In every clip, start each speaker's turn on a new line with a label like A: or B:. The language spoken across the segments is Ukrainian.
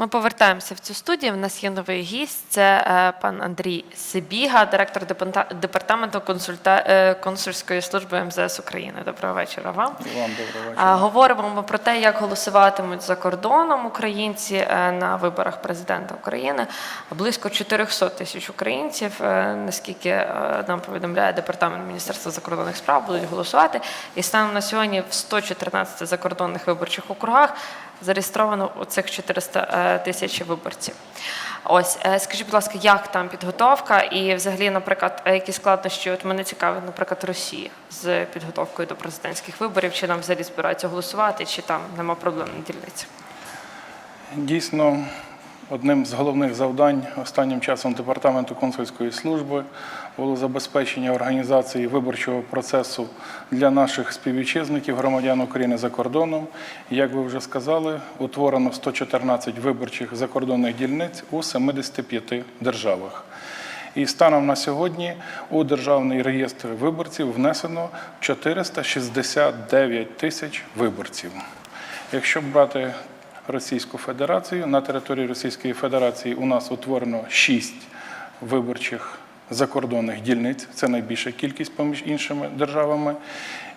A: Ми повертаємося в цю студію. У нас є новий гість. Це е, пан Андрій Сибіга, директор департаменту консульта... е, консульської служби МЗС України. Доброго вечора вам.
B: Вам доброго вечора.
A: Говоримо ми про те, як голосуватимуть за кордоном українці е, на виборах президента України. Близько 400 тисяч українців, наскільки нам повідомляє департамент Міністерства закордонних справ, будуть голосувати. І станом на сьогодні в 114 закордонних виборчих округах зареєстровано оцих 400 е, тисяч виборців. Ось, е, скажіть, будь ласка, як там підготовка і взагалі, наприклад, е, які складнощі? От мене цікавить, наприклад, Росія з підготовкою до президентських виборів, чи нам взагалі збираються голосувати, чи там нема проблем на дільниці?
B: Дійсно, одним з головних завдань останнім часом департаменту консульської служби було забезпечення організації виборчого процесу для наших співвітчизників, громадян України за кордоном. Як ви вже сказали, утворено 114 виборчих закордонних дільниць у 75 державах. І станом на сьогодні у державний реєстр виборців внесено 469 тисяч виборців. Якщо брати Російську Федерацію, на території Російської Федерації у нас утворено 6 виборчих закордонних дільниць. Це найбільша кількість поміж іншими державами.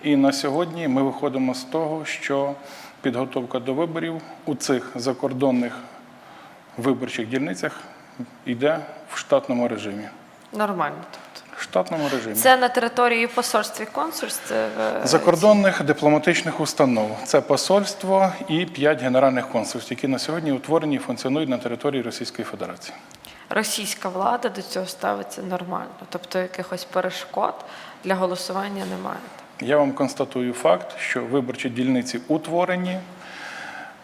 B: І на сьогодні ми виходимо з того, що підготовка до виборів у цих закордонних виборчих дільницях йде в штатному режимі.
A: Нормально.
B: В штатному режимі.
A: Це на території посольств і консульств? е,
B: Закордонних дипломатичних установ це посольство і п'ять генеральних консульств, які на сьогодні утворені і функціонують на території Російської Федерації.
A: Російська влада до цього ставиться нормально, тобто якихось перешкод для голосування немає.
B: Я вам констатую факт, що виборчі дільниці утворені.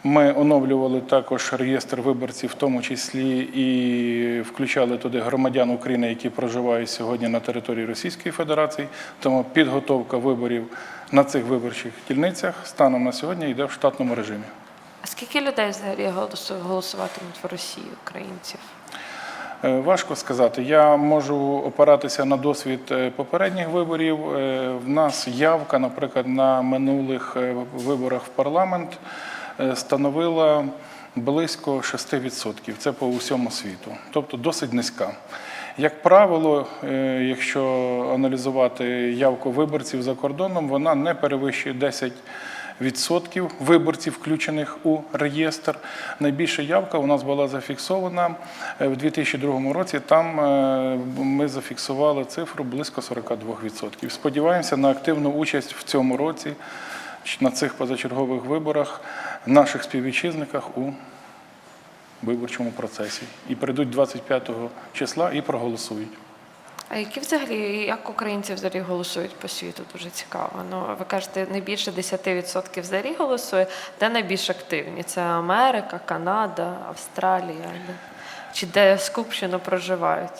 B: Ми оновлювали також реєстр виборців, в тому числі і включали туди громадян України, які проживають сьогодні на території Російської Федерації. Тому підготовка виборів на цих виборчих дільницях станом на сьогодні йде в штатному режимі.
A: А скільки людей взагалі голосу- голосуватимуть в Росії, українців?
B: Е, Важко сказати. Я можу опиратися на досвід е, попередніх виборів. Е, В нас явка, наприклад, на минулих виборах в парламент становила близько 6%. Це по всьому світу, тобто досить низька. Як правило, е, якщо аналізувати явку виборців за кордоном, вона не перевищує 10 відсотків виборців, включених у реєстр. Найбільша явка у нас була зафіксована е, в 2002 році. Там е, ми зафіксували цифру близько 42%. Сподіваємося на активну участь в цьому році на цих позачергових виборах наших співвітчизниках у виборчому процесі. І прийдуть 25 числа і проголосують.
A: А які взагалі, як українці взагалі голосують по світу? Дуже цікаво. Ну, ви кажете, найбільше 10% взагалі голосує. Де найбільш активні? Це Америка, Канада, Австралія? Чи де скупщено проживають?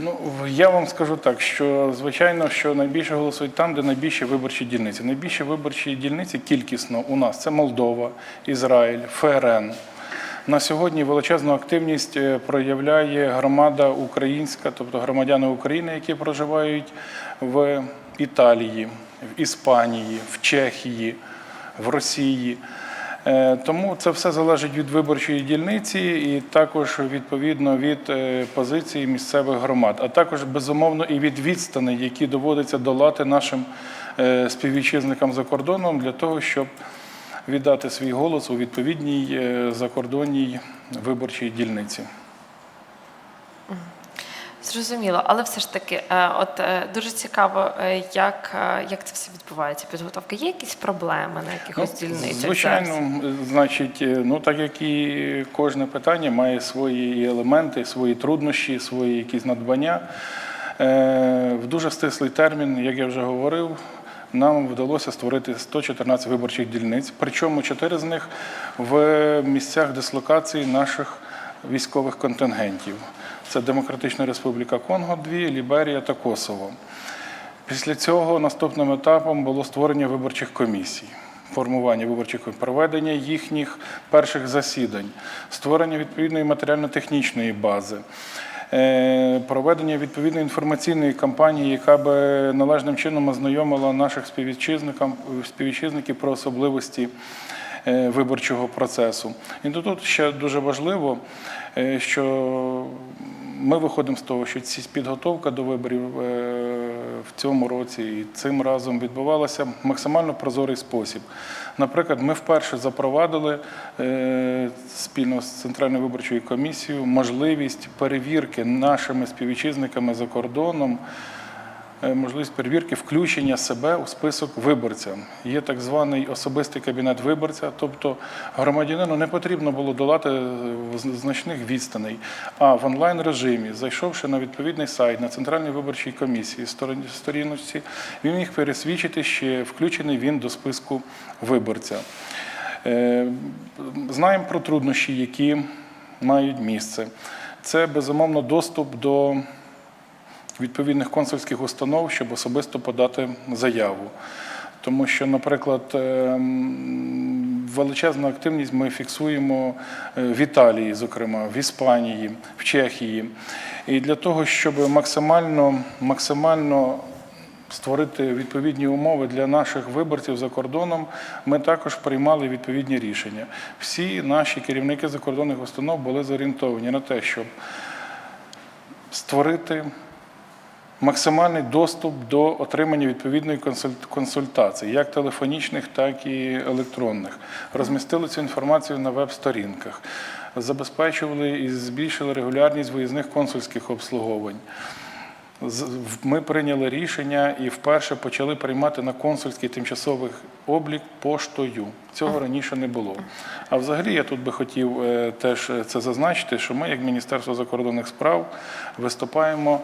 B: Ну, я вам скажу так, що звичайно, що найбільше голосують там, де найбільші виборчі дільниці. Найбільші виборчі дільниці кількісно у нас це Молдова, Ізраїль, ФРН. На сьогодні величезну активність е, проявляє громада українська, тобто громадяни України, які проживають в Італії, в Іспанії, в Чехії, в Росії. Е, Тому це все залежить від виборчої дільниці і також відповідно від е, позиції місцевих громад, а також безумовно і від відстани, які доводиться долати нашим е, співвітчизникам за кордоном для того, щоб віддати свій голос у відповідній закордонній виборчій дільниці.
A: Зрозуміло, але все ж таки, е, от е, дуже цікаво, е, як, як це все відбувається. Підготовка. Є якісь проблеми на якихось дільницях?
B: Звичайно,
A: зараз?
B: значить, ну так як і кожне питання має свої елементи, свої труднощі, свої якісь надбання. В дуже стислий термін, як я вже говорив, нам вдалося створити 114 виборчих дільниць, причому чотири з них в місцях дислокації наших військових контингентів. Це Демократична Республіка Конго, дві, Ліберія та Косово. Після цього наступним етапом було створення виборчих комісій, формування виборчих комісій, проведення їхніх перших засідань, створення відповідної матеріально-технічної бази. е, Проведення відповідної інформаційної кампанії, яка би належним чином ознайомила наших співвітчизників про особливості виборчого процесу. І тут ще дуже важливо, е, що ми виходимо з того, що ці підготовка до виборів е, в цьому році і цим разом відбувалася в максимально прозорий спосіб. Наприклад, ми вперше запровадили е, спільно з Центральною виборчою комісією можливість перевірки нашими співвітчизниками за кордоном. Е, Можливість перевірки включення себе у список виборця. Є так званий особистий кабінет виборця, тобто громадянину не потрібно було долати е, значних відстаней, а в онлайн режимі, зайшовши на відповідний сайт на Центральній виборчій комісії сторіночці, він міг пересвідчити, що включений він до списку виборця. Е, Знаємо про труднощі, які мають місце. Це безумовно доступ до відповідних консульських установ, щоб особисто подати заяву. Тому що, наприклад, ем, величезну активність ми фіксуємо е, в Італії, зокрема, в Іспанії, в Чехії. І для того, щоб максимально, максимально створити відповідні умови для наших виборців за кордоном, ми також приймали відповідні рішення. Всі наші керівники закордонних установ були зорієнтовані на те, щоб створити максимальний доступ до отримання відповідної консультації, як телефонічних, так і електронних. Розмістили цю інформацію на веб-сторінках, забезпечували і збільшили регулярність виїзних консульських обслуговувань. Ми прийняли рішення і вперше почали приймати на консульський тимчасовий облік поштою. Цього раніше не було. А взагалі я тут би хотів е, теж це зазначити, що ми, як Міністерство закордонних справ, виступаємо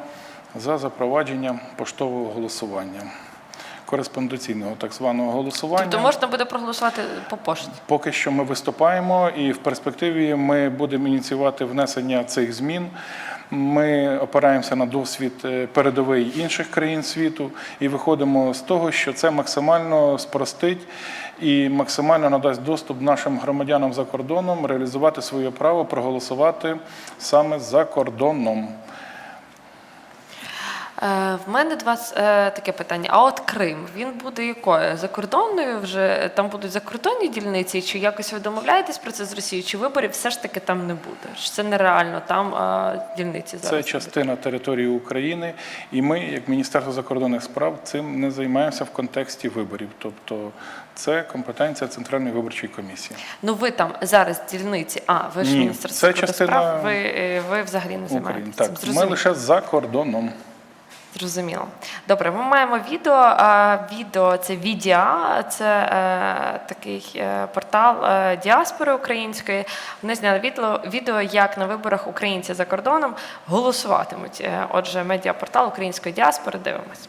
B: за запровадження поштового голосування, кореспондаційного так званого голосування.
A: Тобто можна буде проголосувати по пошті.
B: Поки що ми виступаємо, і в перспективі ми будемо ініціювати внесення цих змін. Ми опираємося на досвід е, передовий інших країн світу і виходимо з того, що це максимально спростить і максимально надасть доступ нашим громадянам за кордоном реалізувати своє право проголосувати саме за кордоном.
A: Е, В мене до вас е, таке питання. А от Крим, він буде якою? Закордонною вже там будуть закордонні дільниці, чи якось ви домовляєтесь про це з Росією, чи виборів все ж таки там не буде? Чи це нереально там е, дільниці зараз?
B: Це частина території України, і ми, як Міністерство закордонних справ, цим не займаємося в контексті виборів. Тобто це компетенція Центральної виборчої комісії.
A: Ну ви там зараз дільниці. А ви ж
B: Ні,
A: міністерство закордонних
B: частина
A: справ. Ви, ви взагалі не
B: України.
A: займаєтесь
B: Так,
A: цим.
B: ми лише за кордоном.
A: Зрозуміло. Добре, ми маємо відео. Відео це Відіа, це е, такий е, портал е, діаспори української. Вони зняли відео, як на виборах українці за кордоном голосуватимуть. Отже, медіапортал української діаспори. Дивимось.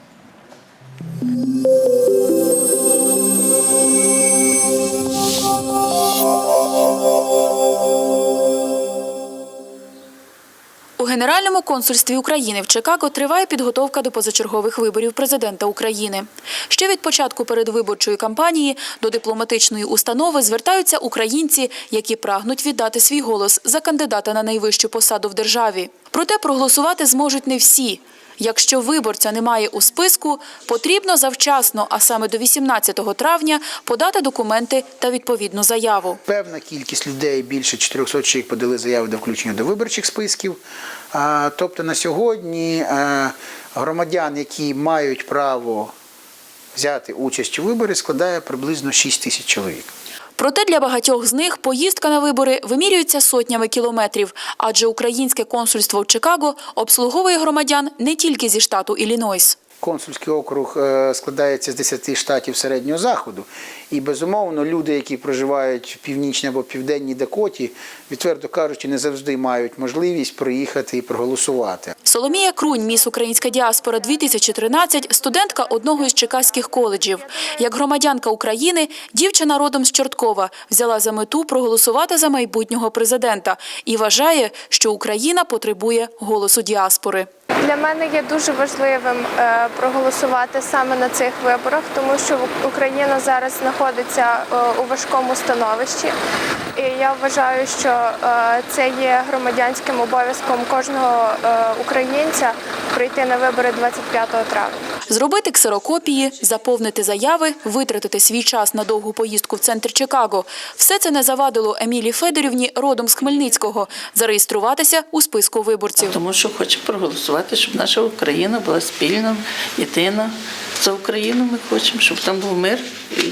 C: Генеральному консульстві України в Чикаго триває підготовка до позачергових виборів президента України. Ще від початку передвиборчої кампанії до дипломатичної установи звертаються українці, які прагнуть віддати свій голос за кандидата на найвищу посаду в державі. Проте проголосувати зможуть не всі. Якщо виборця немає у списку, потрібно завчасно, а саме до 18 травня, подати документи та відповідну заяву.
D: Певна кількість людей, більше 400 чоловік подали заяви до включення до виборчих списків. Тобто на сьогодні громадян, які мають право взяти участь у виборі, складає приблизно 6 тисяч чоловік.
C: Проте для багатьох з них поїздка на вибори вимірюється сотнями кілометрів, адже українське консульство в Чикаго обслуговує громадян не тільки зі штату Іллінойс.
D: Консульський округ е, складається з 10 штатів середнього заходу. І безумовно, люди, які проживають в північній або південній Дакоті, відверто кажучи, не завжди мають можливість приїхати і проголосувати.
C: Соломія Крунь, міс Українська діаспора 2013, студентка одного із чикаських коледжів. Як громадянка України, дівчина родом з Чорткова взяла за мету проголосувати за майбутнього президента і вважає, що Україна потребує голосу діаспори.
E: Для мене є дуже важливим е, проголосувати саме на цих виборах, тому що Україна зараз знаходиться е, у важкому становищі. І я вважаю, що е, це є громадянським обов'язком кожного е, українця прийти на вибори 25 травня.
C: Зробити ксерокопії, заповнити заяви, витратити свій час на довгу поїздку в центр Чикаго. Все це не завадило Емілі Федорівні, родом з Хмельницького, зареєструватися у списку виборців.
F: Тому що хочемо проголосувати, щоб наша Україна була спільна, єдина. За Україну ми хочемо, щоб там був мир і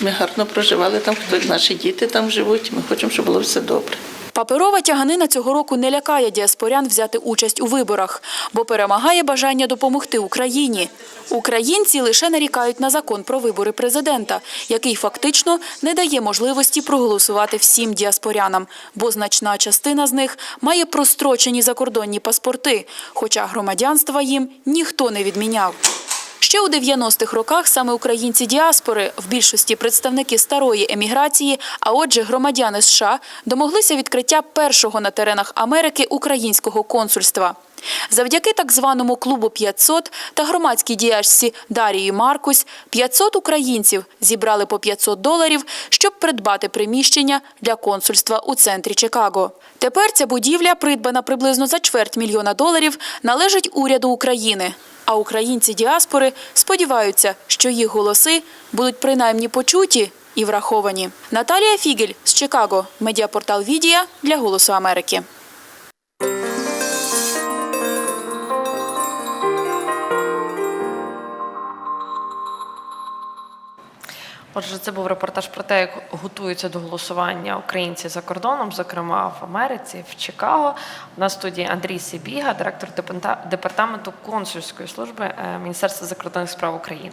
F: ми гарно проживали там, хто наші діти там живуть. Ми хочемо, щоб було все добре.
C: Паперова тяганина цього року не лякає діаспорян взяти участь у виборах, бо перемагає бажання допомогти Україні. Українці лише нарікають на закон про вибори президента, який фактично не дає можливості проголосувати всім діаспорянам, бо значна частина з них має прострочені закордонні паспорти, хоча громадянства їм ніхто не відміняв. Ще у 90-х роках саме українці діаспори, в більшості представники старої еміграції, а отже громадяни США, домоглися відкриття першого на теренах Америки українського консульства. Завдяки так званому клубу 500 та громадській діячці Дарії Маркусь 500 українців зібрали по 500 доларів, щоб придбати приміщення для консульства у центрі Чикаго. Тепер ця будівля, придбана приблизно за чверть мільйона доларів, належить уряду України. А українці діаспори сподіваються, що їх голоси будуть принаймні почуті і враховані. Наталія Фігель з Чикаго, медіапортал Відія для Голосу Америки.
A: Отже, це був репортаж про те, як готуються до голосування українці за кордоном, зокрема в Америці, в Чикаго. В студії Андрій Сибіга, директор департаменту консульської служби е, Міністерства закордонних справ України.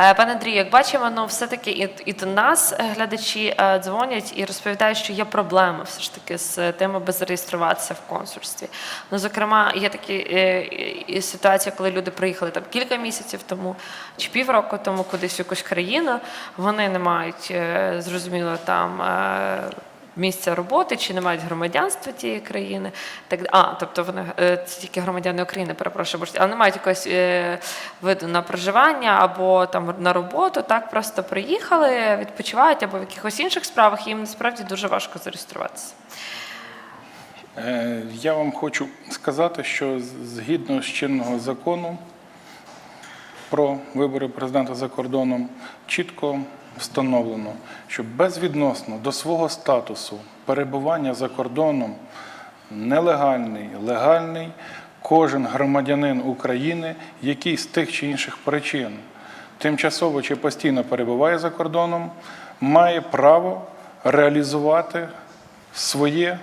A: Е, Пане Андрію, як бачимо, ну все-таки і, і до нас е, глядачі дзвонять і розповідають, що є проблеми все ж таки з тим, аби зареєструватися в консульстві. Ну, зокрема, є такі і ситуації, коли люди приїхали там кілька місяців тому чи півроку тому кудись в якусь країну. Вони не мають е, зрозуміло там. е, Місця роботи чи не мають громадянства тієї країни, так а тобто вони е, це тільки громадяни України, перепрошую, але не мають якогось виду на проживання або там на роботу. Так просто приїхали, відпочивають або в якихось інших справах. і Їм насправді дуже важко зареєструватися.
B: Я вам хочу сказати, що згідно з чинного закону про вибори президента за кордоном чітко встановлено, що безвідносно до свого статусу перебування за кордоном нелегальний, легальний, кожен громадянин України, який з тих чи інших причин тимчасово чи постійно перебуває за кордоном, має право реалізувати своє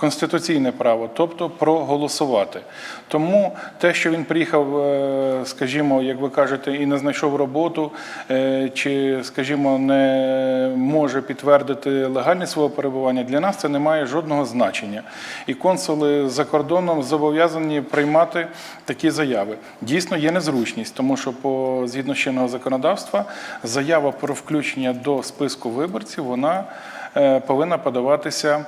B: конституційне право, тобто проголосувати. Тому те, що він приїхав, е, скажімо, як ви кажете, і не знайшов роботу, е, чи, скажімо, не може підтвердити легальність свого перебування, для нас це не має жодного значення. І консули за кордоном зобов'язані приймати такі заяви. Дійсно, є незручність, тому що по згідно чинного законодавства заява про включення до списку виборців вона е, повинна подаватися.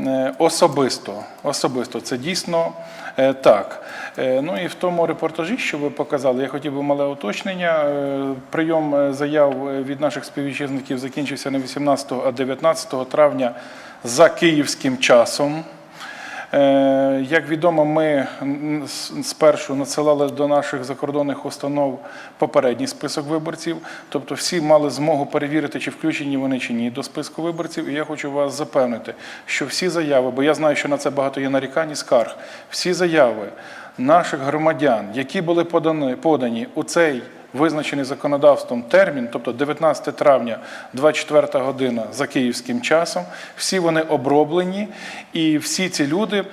B: Е, Особисто, особисто, це дійсно е, так. Е, Ну і в тому репортажі, що ви показали, я хотів би мале уточнення. Прийом заяв від наших співвітчизників закінчився не 18, а 19 травня за київським часом. Е, Як відомо, ми спершу надсилали до наших закордонних установ попередній список виборців, тобто всі мали змогу перевірити, чи включені вони чи ні до списку виборців. І я хочу вас запевнити, що всі заяви, бо я знаю, що на це багато є нарікань і скарг, всі заяви наших громадян, які були подані, подані у цей визначений законодавством термін, тобто 19 травня, 24 година за київським часом. Всі вони оброблені, і всі ці люди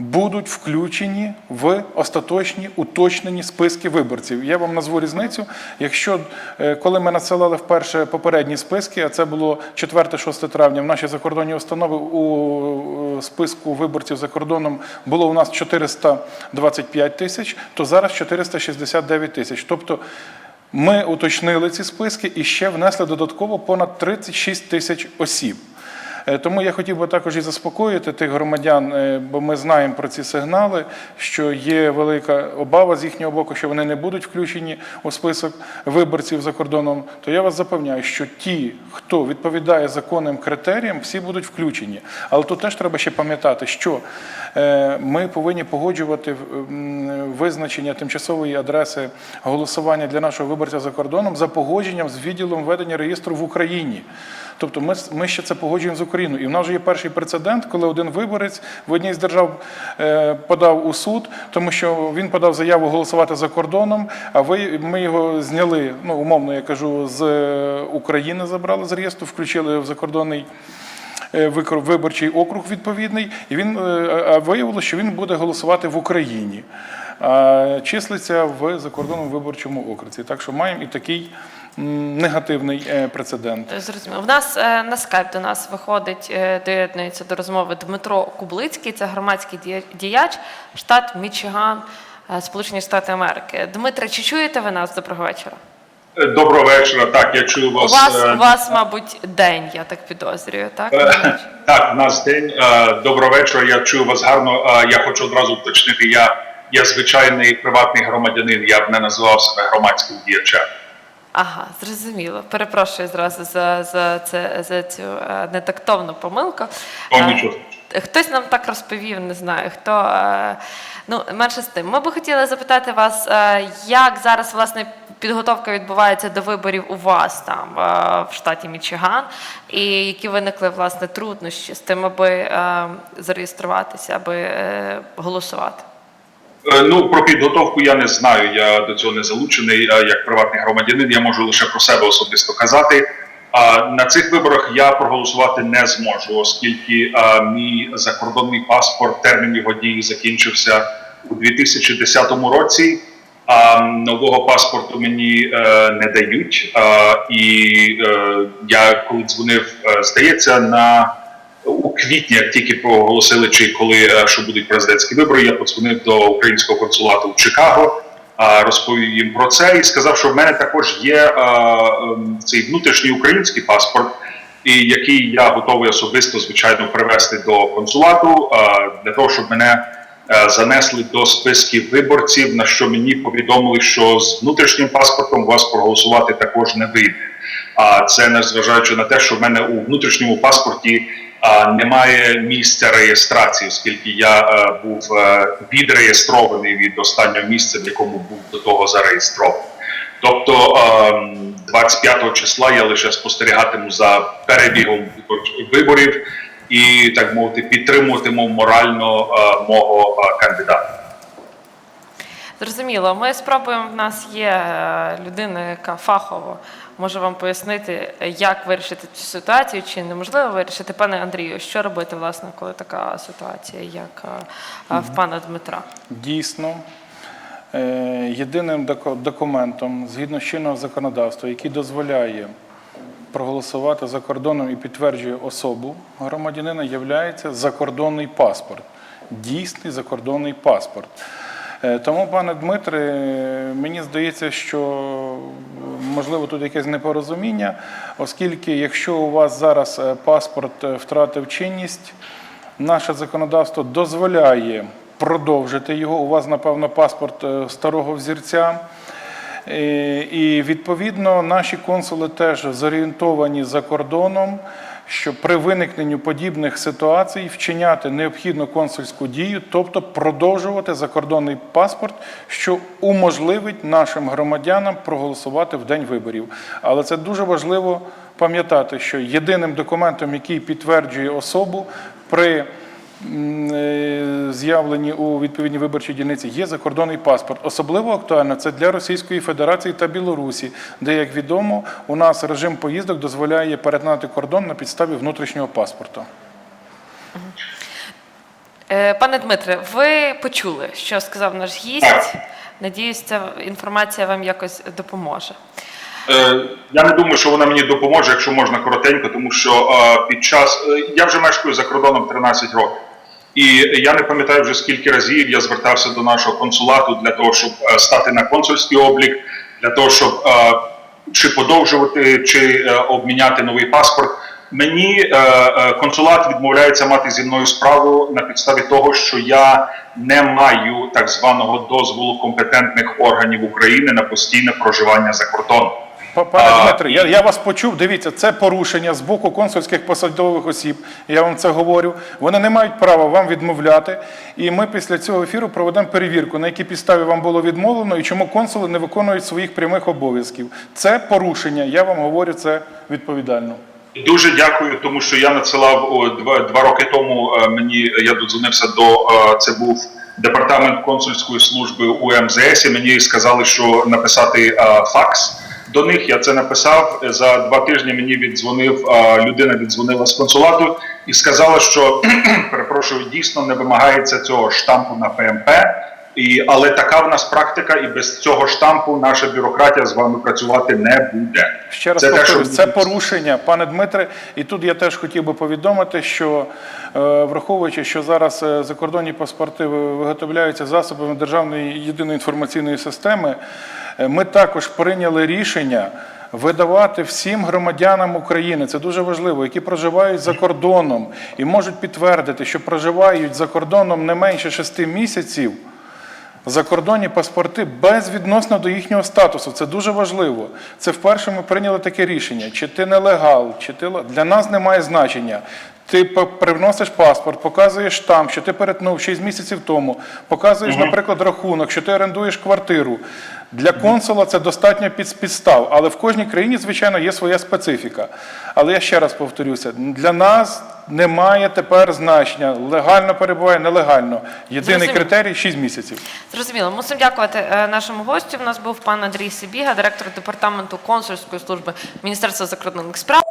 B: будуть включені в остаточні уточнені списки виборців. Я вам назву різницю. Якщо е, коли ми надсилали вперше попередні списки, а це було 4-6 травня, в наші закордонні установи у е, списку виборців за кордоном було у нас 425 тисяч, то зараз 469 тисяч. Тобто ми уточнили ці списки і ще внесли додатково понад 36 тисяч осіб. Е, Тому я хотів би також і заспокоїти тих громадян, е, бо ми знаємо про ці сигнали, що є велика обава з їхнього боку, що вони не будуть включені у список виборців за кордоном. То я вас запевняю, що ті, хто відповідає законним критеріям, всі будуть включені. Але тут теж треба ще пам'ятати, що ми повинні погоджувати визначення тимчасової адреси голосування для нашого виборця за кордоном за погодженням з відділом ведення реєстру в Україні. Тобто ми, ми ще це погоджуємо з Україною. І в нас вже є перший прецедент, коли один виборець в одній з держав е, подав у суд, тому що він подав заяву голосувати за кордоном, а ви, ми його зняли, ну умовно я кажу, з е, України забрали з реєстру, включили в закордонний е, виборчий округ відповідний, і він е, виявилося, що він буде голосувати в Україні. А числиться в закордонному виборчому окрузі. Так що маємо і такий негативний е, прецедент.
A: Зрозуміло. В нас е, на скайп до нас виходить, е, доєднується до розмови Дмитро Кублицький, це громадський діяч, штат Мічиган, е, Сполучені Штати Америки. Дмитре, чи чуєте ви нас? Доброго вечора.
G: Доброго вечора. Так, я чую
A: У
G: вас.
A: вас,
G: е,
A: у вас, мабуть, день, я так підозрюю, так?
G: е, Так, у нас день. Е, Доброго вечора. Я чую вас гарно. Е, Я хочу одразу уточнити. Я, я звичайний приватний громадянин. Я б не називав себе громадським діячем.
A: Ага, зрозуміло. Перепрошую зразу за, за, це, за цю е, нетактовну помилку.
G: О,
A: Е,
G: нічого.
A: Хтось нам так розповів, не знаю хто. е, Ну, менше з тим. Ми би хотіли запитати вас, е, як зараз власне підготовка відбувається до виборів у вас там е, в штаті Мічиган, і які виникли власне труднощі з тим, аби зареєструватися, аби голосувати.
G: Ну, про підготовку я не знаю. Я до цього не залучений. Як приватний громадянин, я можу лише про себе особисто казати. На цих виборах я проголосувати не зможу, оскільки мій закордонний паспорт термін його дії закінчився у 2010 році. А нового паспорту мені е, не дають. І е, я коли дзвонив, е, здається, на у квітні, як тільки проголосили, чи коли що будуть президентські вибори, я подзвонив до українського консулату в Чикаго, розповів їм про це і сказав, що в мене також є ем, цей внутрішній український паспорт, і який я готовий особисто звичайно привезти до консулату для того, щоб мене е, занесли до списків виборців. На що мені повідомили, що з внутрішнім паспортом вас проголосувати також не вийде. А це незважаючи на те, що в мене у внутрішньому паспорті немає місця реєстрації, оскільки я е, був е, відреєстрований від останнього місця, в якому був до того зареєстрований. Тобто ем, 25 числа я лише спостерігатиму за перебігом виборів і так мовити підтримуватиму морально е, мого кандидата.
A: Зрозуміло, ми спробуємо. В нас є людина, яка фахово може вам пояснити, як вирішити цю ситуацію, чи неможливо вирішити. Пане Андрію, що робити, власне, коли така ситуація, як е, в пана Дмитра?
B: Дійсно, е, єдиним документом згідно з чинного законодавства, який дозволяє проголосувати за кордоном і підтверджує особу громадянина, є закордонний паспорт. Дійсний закордонний паспорт. Е, Тому, пане Дмитре, е, мені здається, що можливо тут якесь непорозуміння, оскільки якщо у вас зараз е, паспорт е, втратив чинність, наше законодавство дозволяє продовжити його. У вас, напевно, паспорт е, старого взірця. І відповідно наші консули теж зорієнтовані за кордоном, що при виникненню подібних ситуацій вчиняти необхідну консульську дію, тобто продовжувати закордонний паспорт, що уможливить нашим громадянам проголосувати в день виборів. Але це дуже важливо пам'ятати, що єдиним документом, який підтверджує особу при з'явлені у відповідній виборчій дільниці є закордонний паспорт. Особливо актуально це для Російської Федерації та Білорусі, де, як відомо, у нас режим поїздок дозволяє перетинати кордон на підставі внутрішнього паспорта.
A: Е, Пане Дмитре, ви почули, що сказав наш гість. Надіюсь, ця інформація вам якось допоможе.
G: Е, Я не думаю, що вона мені допоможе, якщо можна коротенько, тому що е, під час е, я вже мешкаю за кордоном 13 років, і я не пам'ятаю вже скільки разів я звертався до нашого консулату для того, щоб е, стати на консульський облік, для того, щоб е, чи подовжувати, чи е, обміняти новий паспорт. Мені консулат відмовляється мати зі мною справу на підставі того, що я не маю так званого дозволу компетентних органів України на постійне проживання за кордоном.
B: Па- Пане Дмитре, я, я вас почув. Дивіться, це порушення з боку консульських посадових осіб. Я вам це говорю. Вони не мають права вам відмовляти. І ми після цього ефіру проведемо перевірку, на якій підставі вам було відмовлено і чому консули не виконують своїх прямих обов'язків. Це порушення. Я вам говорю це відповідально.
G: Дуже дякую, тому що я надсилав о, два, два роки тому. е, Мені я додзвонився до е, це був департамент консульської служби у МЗС. І мені сказали, що написати е, факс. До них я це написав за два тижні. Мені віддзвонив е, людина, віддзвонила з консулату і сказала, що перепрошую, дійсно не вимагається цього штампу на ПМП. І, але така в нас практика, і без цього штампу наша бюрократія з вами працювати не буде.
B: Ще раз
G: Це те, що
B: це порушення, пане Дмитре. І тут я теж хотів би повідомити, що е, враховуючи, що зараз е, закордонні паспорти виготовляються засобами державної єдиної інформаційної системи, ми також прийняли рішення. Видавати всім громадянам України, це дуже важливо, які проживають за кордоном і можуть підтвердити, що проживають за кордоном не менше шести місяців, закордонні паспорти безвідносно до їхнього статусу. Це дуже важливо. Це вперше ми прийняли таке рішення. Чи ти нелегал, чи ти для нас немає значення. Ти привносиш паспорт, показуєш там, що ти перетнув 6 місяців тому, показуєш, наприклад, рахунок, що ти орендуєш квартиру. Для консула це достатньо під- підстав, але в кожній країні, звичайно, є своя специфіка. Але я ще раз повторюся: для нас немає тепер значення легально перебуває, нелегально. Єдиний
A: Зрозуміло.
B: критерій 6 місяців.
A: Зрозуміло. Мусимо дякувати е, нашому гостю. У нас був пан Андрій Сибіга, директор департаменту консульської служби Міністерства закордонних справ.